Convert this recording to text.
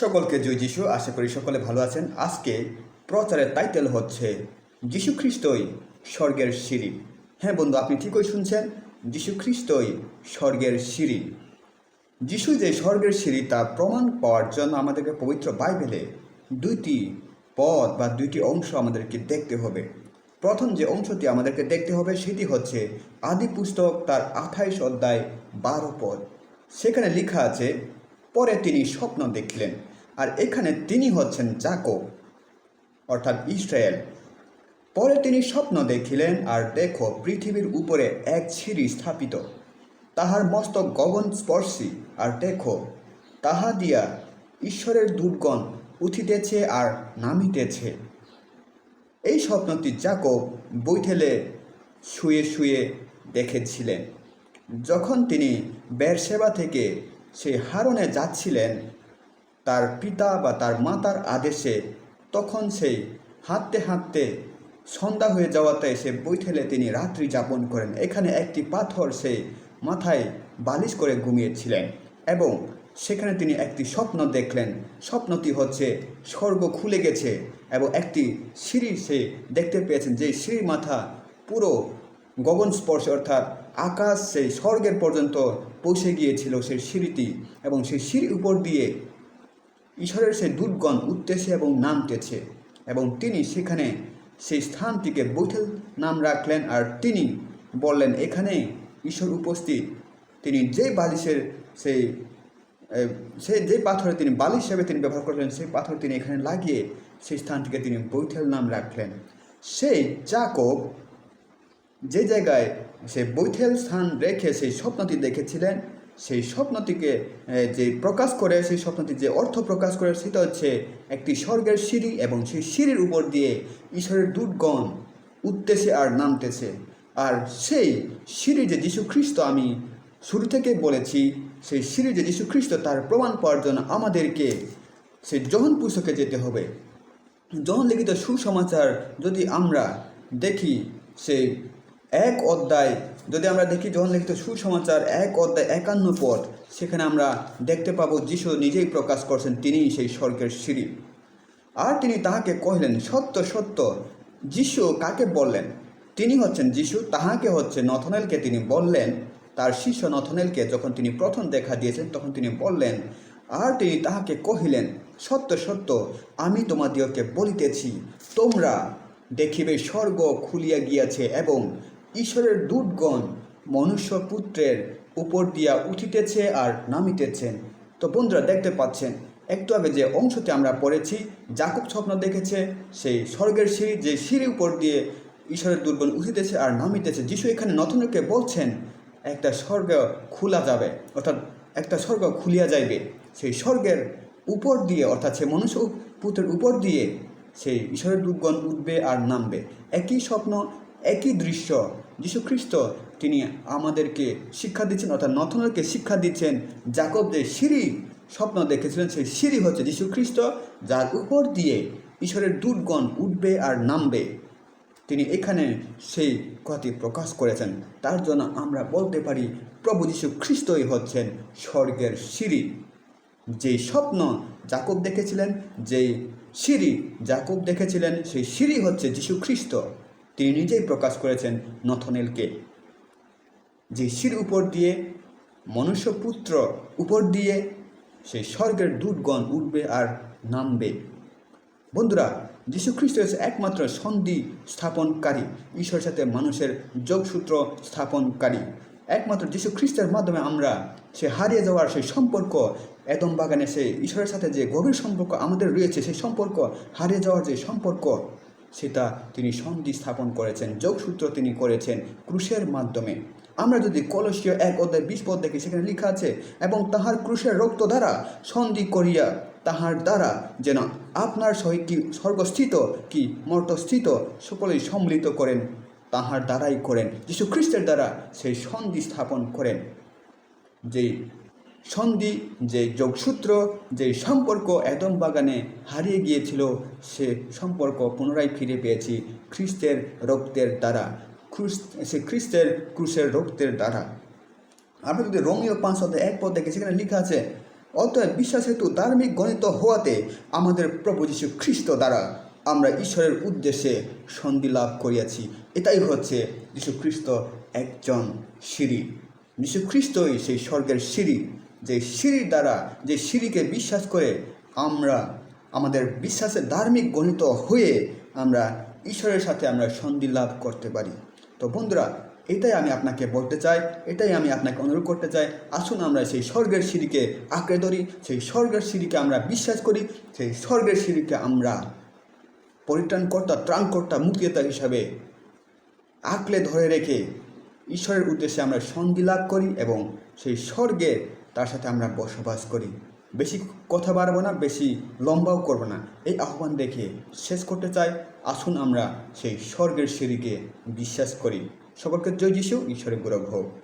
সকলকে জয় যিশু। আশা করি সকলে ভালো আছেন। আজকে প্রচারের টাইটেল হচ্ছে যিশু খ্রিস্টই স্বর্গের সিঁড়ি। হ্যাঁ বন্ধু, আপনি ঠিকই শুনছেন যিশু খ্রিস্টই স্বর্গের সিঁড়ি। যিশু যে স্বর্গের সিঁড়ি, তা প্রমাণ পাওয়ার জন্য আমাদেরকে পবিত্র বাইবেলে দুইটি পদ বা দুইটি অংশ আমাদেরকে দেখতে হবে। প্রথম যে অংশটি আমাদেরকে দেখতে হবে, সেটি হচ্ছে আদি পুস্তক তার আঠাইশ অধ্যায় বারো পদ। সেখানে লেখা আছে পরে তিনি স্বপ্ন দেখলেন। আর এখানে তিনি হচ্ছেন জাকব, অর্থাৎ ইসরায়েল। পরে তিনি স্বপ্ন দেখিলেন, আর দেখো, পৃথিবীর উপরে এক সিঁড়ি স্থাপিত। তাহার মস্তক গগন স্পর্শী, আর দেখো, তাহা দিয়া ঈশ্বরের দূতগণ উঠিতেছে আর নামিতেছে। এই স্বপ্নটি জাকব বৈঠেলে শুয়ে শুয়ে দেখেছিলেন। যখন তিনি বেরসেবা থেকে সেই হারনে যাচ্ছিলেন, তার পিতা বা তার মাতার আদেশে। তখন সেই হাঁটতে হাঁটতে সন্ধ্যা হয়ে যাওয়াতে সে বৈঠেলে তিনি রাত্রি যাপন করেন। এখানে একটি পাথর সে মাথায় বালিশ করে ঘুমিয়েছিলেন এবং সেখানে তিনি একটি স্বপ্ন দেখলেন। স্বপ্নটি হচ্ছে, স্বর্গ খুলে গেছে এবং একটি সিঁড়ি সে দেখতে পেয়েছেন। যে সিঁড়ির মাথা পুরো গগন স্পর্শ অর্থাৎ আকাশ সেই স্বর্গের পর্যন্ত পৌঁছে গিয়েছিল সেই সিঁড়িটি এবং সেই সিঁড়ির উপর দিয়ে ঈশ্বরের সেই দুর্গণ উঠতেছে এবং নামতেছে এবং তিনি সেখানে সেই স্থানটিকে বৈঠল নাম রাখলেন আর তিনি বললেন, এখানে ঈশ্বর উপস্থিত। তিনি যে বালিশের সেই সে যে পাথরে তিনি বালিশ হিসেবে তিনি ব্যবহার করলেন, সেই পাথর তিনি এখানে লাগিয়ে সেই স্থানটিকে তিনি বৈঠল নাম রাখলেন। সেই জাকব যে জায়গায় সে বৈঠেল স্থান রেখে সেই স্বপ্নটি দেখেছিলেন, সেই স্বপ্নটিকে যে প্রকাশ করে, সেই স্বপ্নটি যে অর্থ প্রকাশ করে, সেটা হচ্ছে একটি স্বর্গের সিঁড়ি এবং সেই সিঁড়ির উপর দিয়ে ঈশ্বরের দূতগণ উঠতেছে আর নামতেছে। আর সেই সিঁড়ি যে যীশু খ্রিস্ট আমি শুরু থেকে বলেছি, সেই সিঁড়ি যে যীশু খ্রিস্ট তার প্রমাণ পাওয়ার জন্য আমাদেরকে সেই জহন পুস্তকে যেতে হবে। যখন লিখিত সুসমাচার যদি আমরা দেখি, সেই এক অধ্যায়, যদি আমরা দেখি যখন লিখিত সুসমাচার এক অধ্যায় একান্ন পদ, সেখানে আমরা দেখতে পাবো যিশু নিজেই প্রকাশ করছেন, তিনিই সেই স্বর্গের সিঁড়ি। আর তিনি তাহাকে কহিলেন, সত্য সত্য, যিশু কাকে বললেন? তিনি হচ্ছেন যিশু, তাহাকে হচ্ছে নথনেলকে তিনি বললেন, তার শিষ্য নথনেলকে যখন তিনি প্রথম দেখা দিয়েছেন, তখন তিনি বললেন, আর তিনি তাহাকে কহিলেন, সত্য সত্য, আমি তোমাদিওকে বলিতেছি, তোমরা দেখিবে স্বর্গ খুলিয়া গিয়াছে এবং ঈশ্বরের দূতগণ মনুষ্যপুত্রের উপর দিয়া উঠিতেছে আর নামিতেছেন তো বন্ধুরা, দেখতে পাচ্ছেন, একটু আগে যে অংশটি আমরা পড়েছি, জাকুব স্বপ্ন দেখেছে, সেই স্বর্গের সিঁড়ি, যে সিঁড়ি উপর দিয়ে ঈশ্বরের দুর্গণ উঠিতেছে আর নামিতেছে। যিশু এখানে নতুনকে বলছেন, একটা স্বর্গ খোলা যাবে। অর্থাৎ একটা স্বর্গ খুলিয়া যাইবে। সেই স্বর্গের উপর দিয়ে, অর্থাৎ সে মনুষ্য পুত্রের উপর দিয়ে সেই ঈশ্বরের দুর্গণ উঠবে আর নামবে। একই স্বপ্ন একই দৃশ্য। যীশুখ্রিস্ট, তিনি আমাদেরকে শিক্ষা দিচ্ছেন, অর্থাৎ নথনকে শিক্ষা দিচ্ছেন। জাকব যে সিঁড়ি স্বপ্ন দেখেছিলেন, সেই সিঁড়ি হচ্ছে যীশুখ্রিস্ট, যার উপর দিয়ে ঈশ্বরের দূতগণ উঠবে আর নামবে। তিনি এখানে সেই কথাটি প্রকাশ করেছেন। তার জন্য আমরা বলতে পারি, প্রভু যীশু খ্রিস্টই হচ্ছেন স্বর্গের সিঁড়ি। যেই স্বপ্ন জাকব দেখেছিলেন, যেই সিঁড়ি জাকব দেখেছিলেন, সেই সিঁড়ি হচ্ছে যীশু খ্রিস্ট তিনি নিজেই প্রকাশ করেছেন নথনেলকে, যে শির উপর দিয়ে, মনুষ্যপুত্র উপর দিয়ে সেই স্বর্গের দূতগণ উঠবে আর নামবে। বন্ধুরা যীশু খ্রিস্ট হচ্ছে একমাত্র সন্ধি স্থাপনকারী ঈশ্বরের সাথে মানুষের যোগসূত্র স্থাপনকারী। একমাত্র যীশু খ্রিস্টের মাধ্যমে আমরা সে হারিয়ে যাওয়ার সেই সম্পর্ক, এদম বাগানে সে ঈশ্বরের সাথে যে গভীর সম্পর্ক আমাদের রয়েছে, সেই সম্পর্ক, হারিয়ে যাওয়ার যে সম্পর্ক সেটা তিনি সন্ধি স্থাপন করেছেন, যোগসূত্র তিনি করেছেন ক্রুশের মাধ্যমে। আমরা যদি কলসীয় এক অধ্যায় বিশ পদ দেখি সেখানে লেখা আছে, এবং তাহার ক্রুশের রক্ত দ্বারা সন্ধি করিয়া তাহার দ্বারা যেন আপনার সহিত কি স্বর্গস্থিত কি মর্তস্থিত সকলেই সম্মিলিত করেন, তাহার দ্বারাই করেন যীশু খ্রিস্টের দ্বারা সেই সন্ধি স্থাপন করেন। যেই সন্ধি, যে যোগসূত্র, যে সম্পর্ক এদম বাগানে হারিয়ে গিয়েছিল, সে সম্পর্ক পুনরায় ফিরে পেয়েছি খ্রিস্টের রক্তের দ্বারা। সে খ্রিস্টের ক্রুশের রক্তের দ্বারা। আমরা যদি রোমিও পাঁচ অধ্যায় এক পদ দেখে, সেখানে লেখা আছে, অতএব বিশ্বাস হেতু ধার্মিক গণিত হওয়াতে আমাদের প্রভু যীশু খ্রিস্ট দ্বারা আমরা ঈশ্বরের উদ্দেশ্যে সন্ধি লাভ করিয়াছি। এটাই হচ্ছে যীশু খ্রিস্ট একজন সিঁড়ি। যীশু খ্রিস্টই সেই স্বর্গের সিঁড়ি। যে সিঁড়ির দ্বারা, যে সিঁড়িকে বিশ্বাস করে আমরা আমাদের বিশ্বাসের ধার্মিক গণিত হয়ে আমরা ঈশ্বরের সাথে আমরা সন্ধি লাভ করতে পারি। তো বন্ধুরা, এটাই আমি আপনাকে বলতে চাই, এটাই আমি আপনাকে অনুরোধ করতে চাই। আসুন আমরা সেই স্বর্গের সিঁড়িকে আঁকড়ে ধরি, সেই স্বর্গের সিঁড়িকে আমরা বিশ্বাস করি, সেই স্বর্গের সিঁড়িকে আমরা পরিত্রাণকর্তা, ত্রাণকর্তা, মুক্তিদাতা হিসাবে আঁকলে ধরে রেখে ঈশ্বরের উদ্দেশ্যে আমরা সন্ধি লাভ করি এবং সেই স্বর্গে তার সাথে আমরা বসবাস করি। বেশি কথা বাড়বো না, বেশি লম্বাও করব না। এই আহ্বান দেখে শেষ করতে চাই। আসুন আমরা সেই স্বর্গের সিঁড়িকে বিশ্বাস করি। সকলকে জয় যিশু, ঈশ্বরের গৌরব হোক